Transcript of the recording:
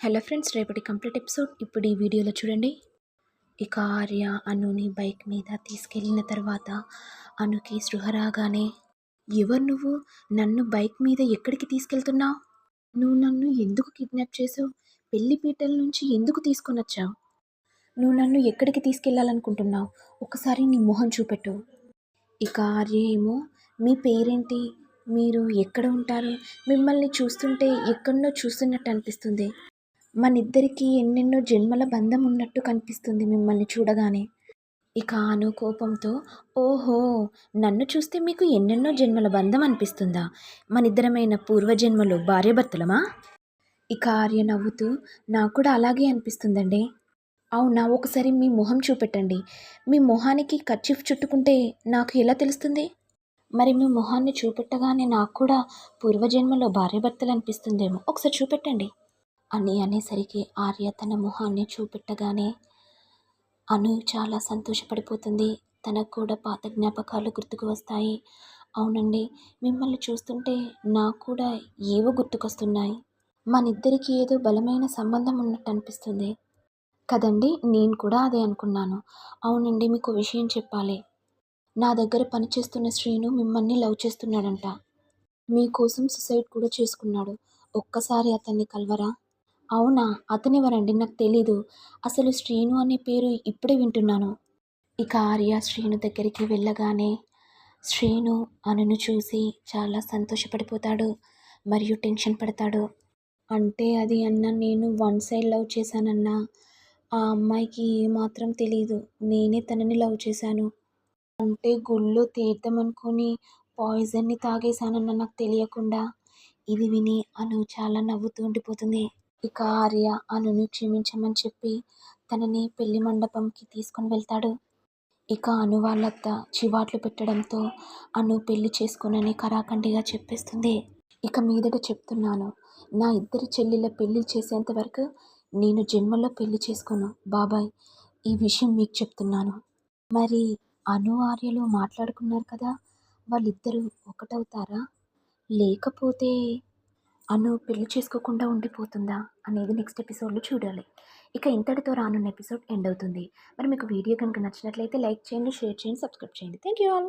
Hello friends రేపటి complete episode. ఇప్పుడు ఈ వీడియోలో చూడండి. ఇక ఆర్య అనుని బైక్ మీద తీసుకెళ్ళిన తర్వాత అనుకి సృహ రాగానే ఎవరు నువ్వు? నన్ను బైక్ మీద ఎక్కడికి తీసుకెళ్తున్నావు? నువ్వు నన్ను ఎందుకు కిడ్నాప్ చేసావు? పెళ్ళి పీటల నుంచి ఎందుకు తీసుకొని వచ్చావు? నువ్వు నన్ను ఎక్కడికి తీసుకెళ్ళాలనుకుంటున్నావు ఒకసారి నీ మొహం చూపెట్టు. ఇక ఆర్య ఏమో మీ పేరేంటి? మీరు ఎక్కడ ఉంటారు? మిమ్మల్ని చూస్తుంటే ఎక్కడనో చూస్తున్నట్టు అనిపిస్తుంది. మనిద్దరికీ ఎన్నెన్నో జన్మల బంధం ఉన్నట్టు కనిపిస్తుంది మిమ్మల్ని చూడగానే. ఇక అను కోపంతో ఓహో నన్ను చూస్తే మీకు ఎన్నెన్నో జన్మల బంధం అనిపిస్తుందా? మనిద్దరమైన పూర్వజన్మలో భార్యభర్తలమా? ఇక ఆర్య నవ్వుతూ నాకు కూడా అలాగే అనిపిస్తుందండి. అవునా ఒకసారి మీ మొహం చూపెట్టండి. మీ మొహానికి కచ్చిఫ్ చుట్టుకుంటే నాకు ఎలా తెలుస్తుంది? మరి మీ మొహాన్ని చూపెట్టగానే నాకు కూడా పూర్వజన్మలో భార్యభర్తలు అనిపిస్తుందేమో. ఒకసారి చూపెట్టండి. అని అనేసరికి ఆర్య తన మొహాన్ని చూపెట్టగానే అను చాలా సంతోషపడిపోతుంది. తనకు కూడా పాత జ్ఞాపకాలు గుర్తుకు వస్తాయి. అవునండి మిమ్మల్ని చూస్తుంటే నాకు కూడా ఏవో గుర్తుకొస్తున్నాయి. మనిద్దరికి ఏదో బలమైన సంబంధం ఉన్నట్టు అనిపిస్తుంది. కదండి నేను కూడా అదే అనుకున్నాను. అవునండి మీకు విషయం చెప్పాలి. నా దగ్గర పనిచేస్తున్న శ్రీను మిమ్మల్ని లవ్ చేస్తున్నాడంట. మీకోసం సుసైడ్ కూడా చేసుకున్నాడు. ఒక్కసారి అతన్ని కలవరా? అవునా? అతనెవరండి నాకు తెలీదు. అసలు శ్రీను అనే పేరు ఇప్పుడే వింటున్నాను. ఇక ఆర్య శ్రీను దగ్గరికి వెళ్ళగానే శ్రీను అనును చూసి చాలా సంతోషపడిపోతాడు మరియు టెన్షన్ పడతాడు. అంటే అది అన్న నేను వన్ సైడ్ లవ్ చేశానన్నా ఆ అమ్మాయికి ఏమాత్రం తెలియదు నేనే తనని లవ్ చేశాను. అంటే గుళ్ళో తీర్థం అనుకుని పాయిజన్ని తాగేశానన్న నాకు తెలియకుండా. ఇది విని అను చాలా నవ్వుతూ ఉండిపోతుంది. ఇక ఆర్య అనుని క్షమించమని చెప్పి తనని పెళ్ళి మండపంకి తీసుకొని వెళ్తాడు. ఇక అను వాళ్ళత్త చివాట్లు పెట్టడంతో అను పెళ్ళి చేసుకోనని కరాఖండిగా చెప్పేస్తుంది. ఇక మీదట చెప్తున్నాను నా ఇద్దరి చెల్లెళ్ళ పెళ్ళి చేసేంత వరకు నేను జన్మలో పెళ్ళి చేసుకోను బాబాయ్ ఈ విషయం మీకు చెప్తున్నాను. మరి అను ఆర్యలు మాట్లాడుకున్నారు కదా వాళ్ళిద్దరూ ఒకటవుతారా? లేకపోతే అను పెళ్ళి చేసుకోకుండా ఉండిపోతుందా అనేది నెక్స్ట్ ఎపిసోడ్లో చూడాలి. ఇక ఇంతటితో రానున్న ఎపిసోడ్ ఎండ్ అవుతుంది. మరి మీకు వీడియో కనుక నచ్చినట్లయితే లైక్ చేయండి షేర్ చేయండి సబ్స్క్రైబ్ చేయండి. Thank you all